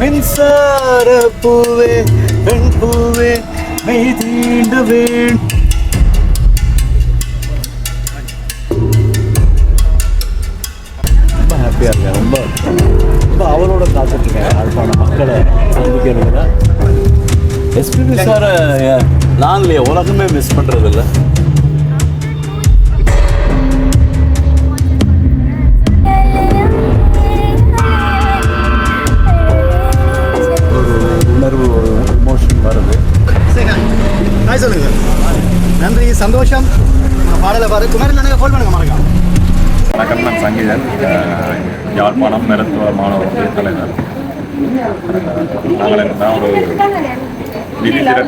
மின்சார பூவே பெண் பூவே மெய் தீண்ட வேண். ரொம்ப ஹாப்பியாக இருக்கேன். ரொம்ப ரொம்ப அவளோட காத்துட்ருக்கேன் யாழ்ப்பாண மக்களை சந்திக்கிறதுல. எஸ்பிபி சாரை நான் இல்லையா உலகமே மிஸ் பண்ணுறது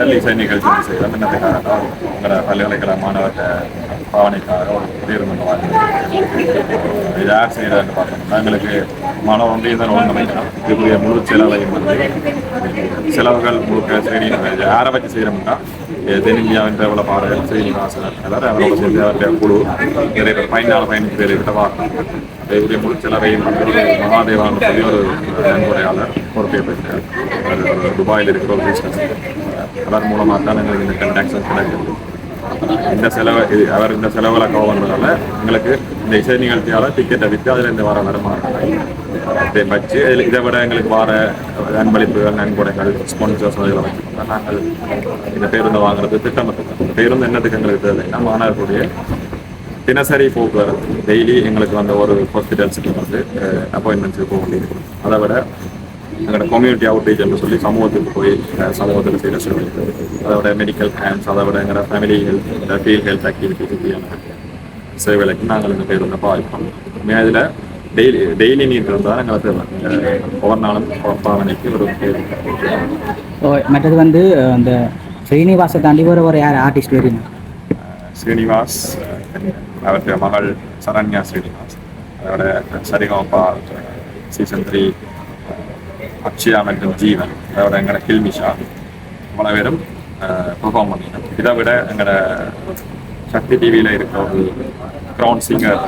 பள்ளி திரட்டல் இசை நிகழ்ச்சி ஒன்று செய்கிறோம் என்னத்துக்காக பல்கலைக்கழக மாணவர்கிட்ட பாவனைக்காக ஒரு பேருந்து வாங்கி இது யார் செய்கிறாருன்னு பார்த்தோம்னா எங்களுக்கு மாணவ ஒன்று இதன் ஒன்றுமைக்கணும் இதுக்குரிய முழு செலவையும் வந்து செலவுகள் முழுக்க சரி யாரை வச்சு செய்கிறோம்னா தென்னிந்தியாவின் பிரபல பாடகர் ஸ்ரீனிவாசன் எல்லாரும் அவரோட சேர்ந்து அவருடைய குழு நிறைய பேர் பதினாலு பயணிக்கு பேர் கிட்ட வாக்கணும் அதே முழு செலவையும் வந்து மகாதேவான்னு சொல்லி ஒரு நன்கொடையாளர் பொறுப்பை பெற்றார் அவர் ஒரு துபாயில் இருக்கிற ஒரு பிஸ்னஸ் அதன் மூலமாக தான் எங்களுக்கு இந்த கண்டாக்ஷன் கிடைக்கிறது இந்த செலவு இது அவர் இந்த செலவுகளை கவர் எங்களுக்கு இந்த இசை நிகழ்ச்சியால் டிக்கெட்டை விற்று அதில் இந்த வர வருமானத்தை வச்சு இதில் இதை விட எங்களுக்கு வர அன்பளிப்புகள் நன்கொடைகள் ஸ்பான்சர்ஸ் அதில் வச்சுக்கோங்க நாங்கள் இந்த பேருந்து வாங்குறது திட்டமிட்டு பேருந்து என்னத்துக்கு எங்களுக்கு தேவைன்னா மாணவர்களுடைய தினசரி போக்குவரத்து டெய்லி எங்களுக்கு வந்த ஒரு ஹாஸ்பிட்டல்ஸுக்கு வந்து அப்பாயின்மெண்ட்ஸுக்கு போக வேண்டியிருக்கும் அதை விட எங்களோட கம்யூனிட்டி அவுட்ரீச் என்று சொல்லி சமூகத்துக்கு போய் சமூகத்தில் செய்கிற சேவை அதோட மெடிக்கல் கேம்ப்ஸ் அதை விட எங்களோட family health feel health activities சேவைகளுக்கு நாங்கள் இந்த பேர் வந்து பாவிப்போம் இதில் டெய்லி டெய்லி நீட் இருந்தால் எங்களுக்கு அஹ், ஒவ்வொரு நாளும் பாவனைக்கு ஒரு பேர். மற்றது வந்து அந்த ஸ்ரீனிவாசை தாண்டி ஒரு ஒரு யார் ஆர்டிஸ்ட் வரீங்க ஸ்ரீனிவாஸ் அவருடைய மகள் சரண்யா ஸ்ரீனிவாஸ். அதோட சரிகமப்பா சீசன் த்ரீ அக்ஷயா மற்றும் ஜீவன் அதோட எங்களோட கில்மிஷா இவ்வளோ பேரும் பெர்ஃபார்ம் பண்ணினோம் இதை விட எங்களோட சக்தி டிவியில் இருக்கிற ஒரு க்ரௌண்ட் சிங்கர்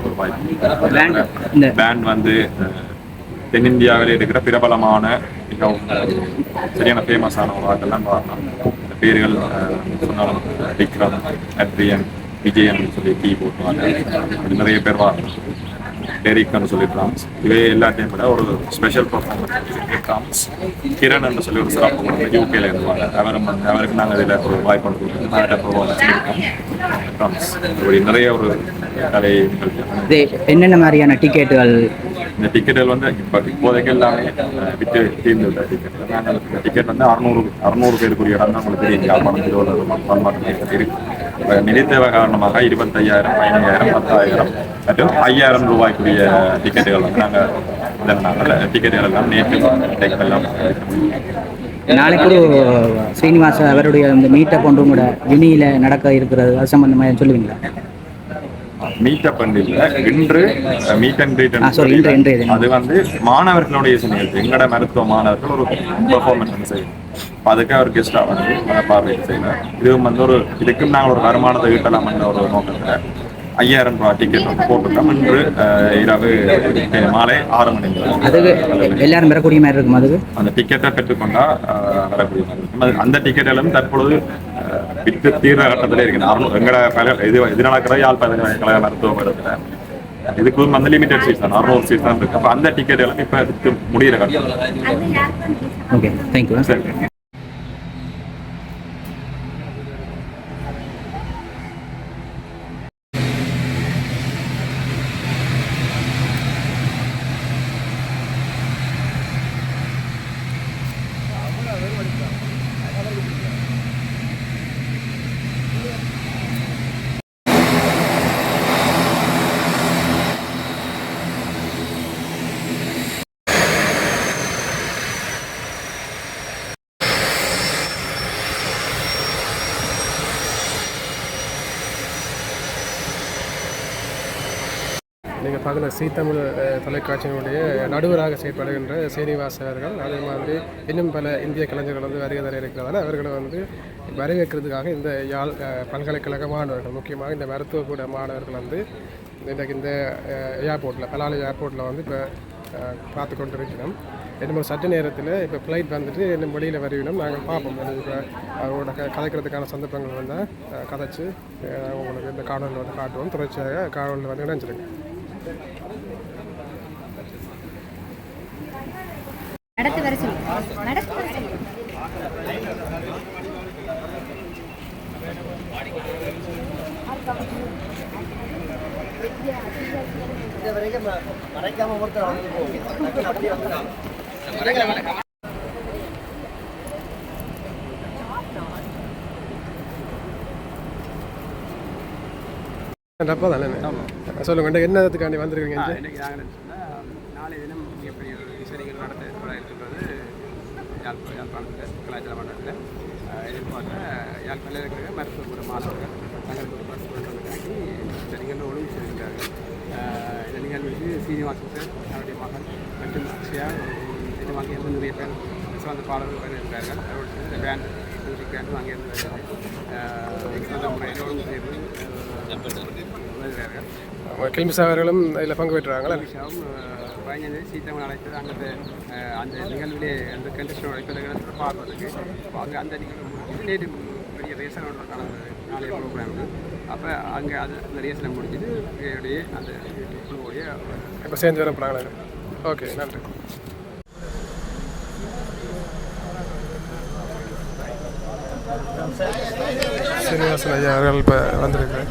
ஒரு வாய்ப்பு இந்த- பேண்ட் வந்து தென்னிந்தியாவில் இருக்கிற பிரபலமான மிகவும் சரியான ஃபேமஸான ஒரு ஆட்டெல்லாம் வரலாம் இந்த பேர்கள் சொன்னாலும் விக்ரம் அட்ரியன் விஜயன் சொல்லி டீ போட்டுவாங்க நிறைய பேர் வரலாம் டெரிக்னு சொல்லி பிரான்ஸ் இவே எல்லாத்தையும் விட ஒரு ஸ்பெஷல் பர்ஃபார்மன்ஸ் பிரான்ஸ் கிரண் சொல்லி ஒரு சிறப்பு கொடுத்து யூகேல இருப்பாங்க அவரும் அவருக்கு நாங்கள் இதில் ஒரு வாய்ப்பு கொடுத்து பர்ஃபார்மன்ஸ் இருக்கோம் பிரான்ஸ் இப்படி நிறைய ஒரு கலை என்னென்ன மாதிரியான டிக்கெட்டுகள் இந்த டிக்கெட்டுகள் வந்து இப்போ இப்போதைக்கு எல்லாமே விட்டு தீர்ந்து விட்ட டிக்கெட் நாங்கள் டிக்கெட் வந்து அறுநூறு அறுநூறு பேருக்குரிய இடம் தான் உங்களுக்கு தெரியும். யாழ்ப்பாணம் திருவள்ளுவர் பன்மாற்றம் இருக்கு. இப்ப நிதி தேவை காரணமாக இருபத்தையாயிரம் பதினையாயிரம் பத்தாயிரம் மற்றும் ஐயாயிரம் ரூபாய்க்குரிய டிக்கெட்டுகள் வந்து நாங்கள் இதனால் டிக்கெட்டுகள் எல்லாம் நேற்று எல்லாம் நாளைக்கு ஸ்ரீனிவாச அவருடைய அந்த மீட்டப் ஒன்று கூட வினியில் நடக்க இருக்கிறது அது சம்பந்தமாக சொல்லுவீங்களா? மீட்டப் இன்று மீட் அண்ட் இது. அது வந்து மாணவர்களுடைய நிகழ்ச்சி எங்கட மருத்துவ மாணவர்கள் ஒரு பெர்ஃபார்மன்ஸ் வந்து செய்யணும் அப்ப அதுக்கு அவர் கெஸ்டா வந்து அதை பார்வையிட்டு இதுவும் வந்து ஒரு இதுக்கும் நாங்கள் ஒரு வருமானத்தை ஈட்டலாம் என்ற ஒரு நோக்கத்துல ஐயாயிரம் ரூபாய் டிக்கெட் வந்து போட்டுருக்கோம் இன்று இரவு மாலை ஆறு மணி. அதுக்கு எல்லாரும் வரக்கூடிய மாதிரி இருக்கும் அதுக்கு? அந்த டிக்கெட்டை பெற்றுக்கொண்டா வரக்கூடிய மாதிரி இருக்கும். அந்த டிக்கெட்டிலும் தற்பொழுது அஹ், விற்று தீர்ற கட்டத்திலே இருக்கு அறுநூறு எங்கட இது இது நடக்கிற யாழ் பல்கலைக்கழக மருத்துவமடத்தில் இதுக்கு வந்து லிமிடெட் சீட் தான் அறுநூறு சீட் தான் இருக்கு. அப்போ அந்த டிக்கெட் எல்லாம் இப்போ முடிகிற கட்டம். ஓகே தேங்க்யூ சரி. நீங்கள் பார்க்குற சீ தமிழ் தொலைக்காட்சியினுடைய நடுவராக செயற்படுகின்ற சீனிவாச அவர்கள் அதே மாதிரி இன்னும் பல இந்திய கலைஞர்கள் வந்து வருகை தர இருக்கிறதால அவர்களை வந்து வரவேற்கிறதுக்காக இந்த யாழ் பல்கலைக்கழக மாணவர்கள் முக்கியமாக இந்த மருத்துவ கூட மாணவர்கள் வந்து இன்றைக்கு இந்த ஏர்போர்ட்டில் பலாலி ஏர்போர்ட்டில் வந்து இப்போ பார்த்து கொண்டு இருக்கிறோம் இன்னும் சற்று நேரத்தில் இப்போ ஃப்ளைட் வந்துட்டு இன்னும் வெளியில் வருவினோம். நாங்கள் பார்ப்போம். இப்போ அவரோட க கதைக்கிறதுக்கான சந்தர்ப்பங்கள் வந்தால் கதைச்சு உங்களுக்கு இந்த காணொலியில் வந்து காட்டுவோம். தொடர்ச்சியாக காணொலியில் வந்து இணைஞ்சிருக்கேன் நடத்து வர சொல்லு. நடத்து வர சொல்லு. இது வரைக்கும் மறைக்காம ஒருத்தர் வந்து போகும் டப்பா தானே? சொல்லுங்கள் என்னதுக்காண்டி வந்திருக்கீங்க இங்க? இன்றைக்கு நாங்கள் சொன்னால் நாளை தினம் மிகப்பெரிய ஒரு விசாரிகள் நடத்த கூட இருக்கின்றது யாழ்ப்பா யாழ்ப்பாணத்தில் கலாச்சார மண்டலத்தில் எதிர்பார்த்த யாழ்ப்பாணத்தில் இருக்கிற மருத்துவ மாணவர்கள் தங்களுக்கு கொண்டு இந்த நிகழ்வு ஒழுங்கு செய்திருக்கிறார்கள். இந்த நிகழ்வுக்கு சீனிவாசன் சார் அவருடைய மகன் மற்றும் அக்ஷயா இருந்து நிறைய பேர் சிறந்த பாடல்கள் பயணிருக்கிறார்கள் அவரோடு சேர்ந்து இந்த பேண்ட் மியூசிக் பேண்டும் அங்கே இருந்து சிறந்த முறையில் ஒழுங்கு செய்து கிளிமிஸ் அவர்களும் இதில் பங்கு பெற்றுறாங்களா பயஞ்சது சீக்கிரம் அழைத்தது அங்கே அந்த நிகழ்விலே அந்த கண்டிஷன் உழைப்பதை பார்ப்பதற்கு அங்கே அந்த நிகழ்வு நேற்று பெரிய ரேசன் ஒன்று நடந்தது நாளைய ப்ரோக்ராமுக்கு அப்போ அங்கே அது அந்த ரேசனை முடிஞ்சது என்னுடைய அந்த குழுவுடைய இப்போ சேர்ந்து வர போகிறாங்களே ஓகே நன்றி சீனிவாசன் ஐயா அவர்கள் இப்போ வந்திருக்கிறேன்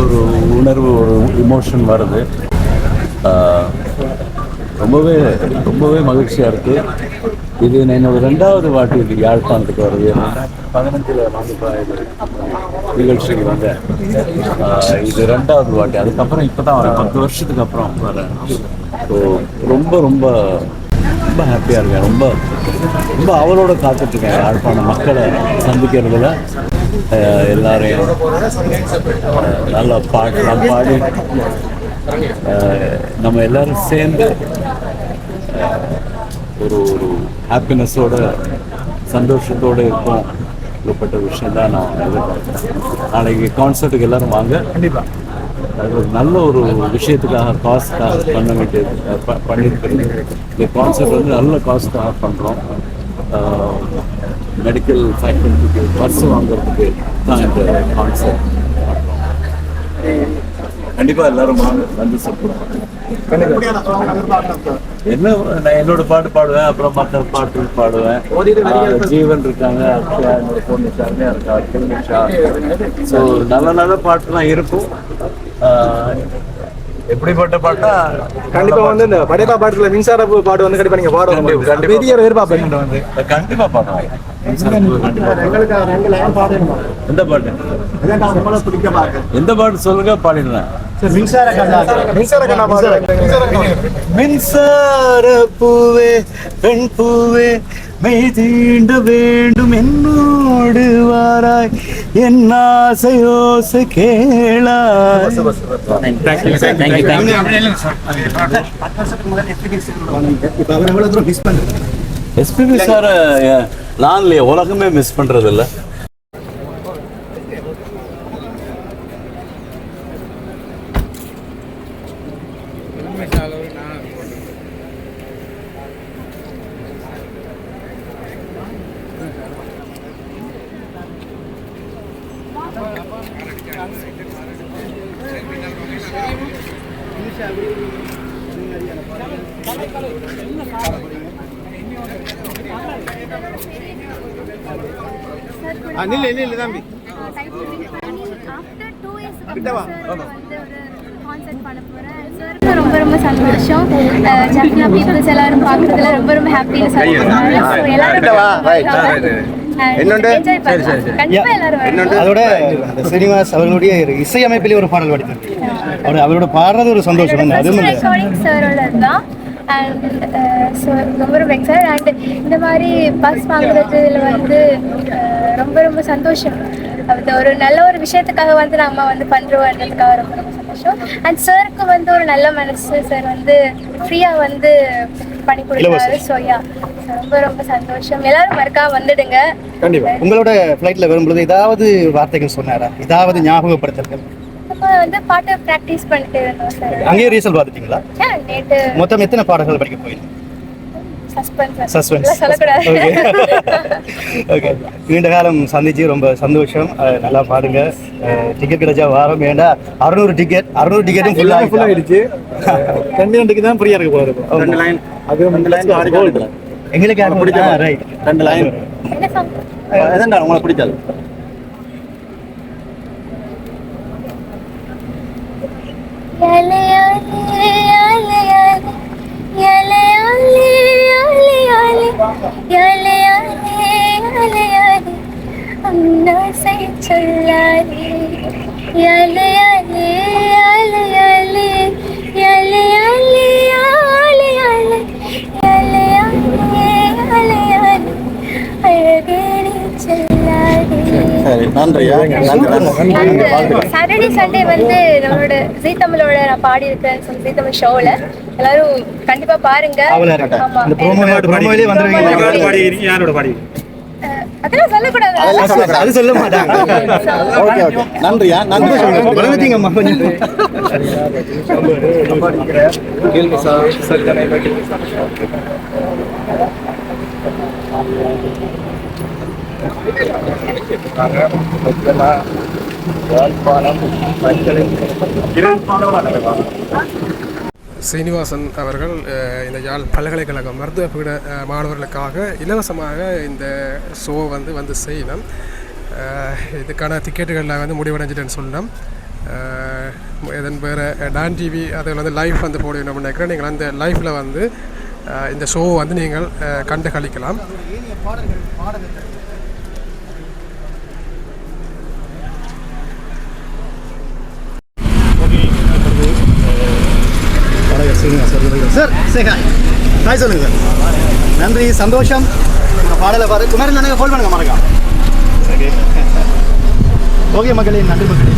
ஒரு உணர்வு ஒரு இமோஷன் வருது. ரொம்பவே ரொம்பவே மகிழ்ச்சியாக இருக்குது இது என்னோட ரெண்டாவது வாட்டி இது யாழ்ப்பாணத்துக்கு வருது. பதினஞ்சில் நிகழ்ச்சிக்கு வந்தேன். இது ரெண்டாவது வாட்டி. அதுக்கப்புறம் இப்போ தான் வரேன். பத்து வருஷத்துக்கு அப்புறம் வரேன். ஸோ ரொம்ப ரொம்ப ரொம்ப ஹாப்பியாக இருக்கேன். ரொம்ப ரொம்ப அவளோட காத்துட்ருக்கேன் யாழ்ப்பாணம் மக்களை சந்திக்கிறதுல. எல்லாரையும் நல்லா பாடலாம் பாடி நம்ம எல்லாரும் சேர்ந்து ஒரு ஒரு ஹாப்பினஸோட சந்தோஷத்தோட இருப்போம். இப்படிப்பட்ட விஷயம் தான் நான் எதிர்பார்க்குறேன். நாளைக்கு கான்சர்ட்டுக்கு எல்லாரும் வாங்க. கண்டிப்பாக அது ஒரு நல்ல ஒரு விஷயத்துக்காக காஸ்ட்காக பண்ண வேண்டியது பண்ணியிருக்கிறது இந்த கான்செப்ட் வந்து நல்ல காஸ்ட்டாக பண்ணுறோம். மெடிக்கல் ஃபேக்கல்ட்டிக்கு பர்ஸ் வாங்குறதுக்கு தான் இந்த கான்செப்ட் கண்டிப்பாக எல்லாரும் வந்து சப்போர்ட் என்ன நான் என்னோட பாட்டு பாடுவேன் அப்புறம் மற்ற பாட்டு பாடுவேன். ஜீவன் இருக்காங்க அக்ஷயா என்னோட பொண்ணு சரண்யா இருக்கா? ஸோ நல்ல நல்ல பாட்டுலாம் இருக்கும். எப்படிப்பட்ட பாட்டா? கண்டிப்பா வந்து இந்த படைப்பா பாட்டுல மின்சார பாட்டு வந்து கண்டிப்பா நீங்க பாடுவோம் கண்டிப்பா. பெரிய எதிர்பார்ப்பு வந்து கண்டிப்பா பாடணும்? எந்த பாட்டு? நம்மள பிடிக்க பாக்க எந்த பாட்டு சொல்லுங்க பாடிடுறேன் மின்சார கண்ணா மின்சார பூவே பெண் பூவே மெய் தீண்ட வேண்டும் என்னோடு வாராய். என் கேளாய். தூரம் மிஸ் பண்றது எஸ்பிபி சார் நான் இல்லையா உலகமே மிஸ் பண்றது இல்ல நில்லு நில்லு தம்பி. ரொம்ப ரொம்ப சந்தோஷம். ஜப்னா பீப்புள்ஸ் எல்லாரும் பார்க்குறதுல ரொம்ப ரொம்ப ஹாப்பின்னு அதோட ஸ்ரீனிவாஸ் அவர்களுடைய இசையமைப்பிலே ஒரு பாடல் பாடினார். அவரோட பாடுறது ஒரு சந்தோஷம். அதுவும் அண்ட் ஸோ ரொம்ப ரொம்ப எக்ஸைட் அண்ட் இந்த மாதிரி பஸ் வாங்குறதுல வந்து uh, ரொம்ப ரொம்ப சந்தோஷம். அது ஒரு நல்ல ஒரு விஷயத்துக்காக வந்து நம்ம வந்து பண்ணுறோன்றதுக்காக ரொம்ப ரொம்ப சந்தோஷம். அண்ட் சாருக்கு வந்து ஒரு நல்ல மனசு சார் வந்து ஃப்ரீயாக வந்து பண்ணி கொடுத்தாரு. ஸோ யா ரொம்ப ரொம்ப சந்தோஷம். எல்லாரும் மறக்காம வந்துடுங்க. கண்டிப்பா. உங்களோட ஃப்ளைட்ல வரும்பொழுது ஏதாவது வார்த்தைகள் சொன்னாரா? ஏதாவது ஞாபகப்படுத்தல் நம்ம வந்து பாட்டு ப்ராக்டிஸ் பண்ணிட்டு இருந்தோம் சார் அங்கேயே ரீசல் பார்த்துட்டீங்களா? நேற்று மொத்தம் எத்தனை பாடல்கள் படிக்க போயிருந்தீங்க சஸ்பென்ஸ் சஸ்பென்ஸ் சொல்லக்கூடாது. ஓகே நீண்ட காலம் சந்திச்சு ரொம்ப சந்தோஷம். நல்லா பாடுங்க. டிக்கெட் கிடைச்சா வாரம். வேண்டாம் அறுநூறு டிக்கெட் அறுநூறு டிக்கெட்டும் ஃபுல்லாக ஃபுல்லாக ஆயிடுச்சு ரெண்டு ரெண்டுக்கு தான் ஃப்ரீயாக இருக்க போகுது ரெண்டு லைன் அது ரெண்டு லைன் எங்களுக்கு யாரும் பிடிச்சா ரைட் ரெண்டு லைன் என்ன சாங் எதண்டா உங்களுக்கு பிடிச்சது. சொல்லாதே Saturday Sunday வந்து நம்மளோட ஜீ தமிழோட நான் பாடி இருக்கேன் சொல்லி ஜீ தமிழ் ஷோல எல்லாரும் கண்டிப்பா பாருங்க. அதெல்லாம் சொல்லக்கூடாது? அது சொல்ல மாட்டாங்க. Okay okay. நன்றியா? நன்றி சீனிவாசன் அவர்கள் இந்த யாழ் பல்கலைக்கழக மருத்துவ பீட மாணவர்களுக்காக இலவசமாக இந்த ஷோ வந்து வந்து செய்யணும் இதுக்கான டிக்கெட்டுகளில் வந்து முடிவடைஞ்சிட்டேன்னு சொல்லணும் இதன் பேர் டான் டிவி அதில் வந்து லைவ் வந்து போடணும்னு நினைக்கிறேன். நீங்கள் அந்த லைஃப்பில் வந்து இந்த ஷோ வந்து நீங்கள் கண்டு கழிக்கலாம் சார் சேகா ஹாய் சொல்லுங்க. சார் நன்றி சந்தோஷம். உங்கள் பாடலை பாரு. குமாரன் நினைக்க ஃபோன் பண்ணுங்க மறக்காம. ஓகே மக்களே நன்றி மக்களே.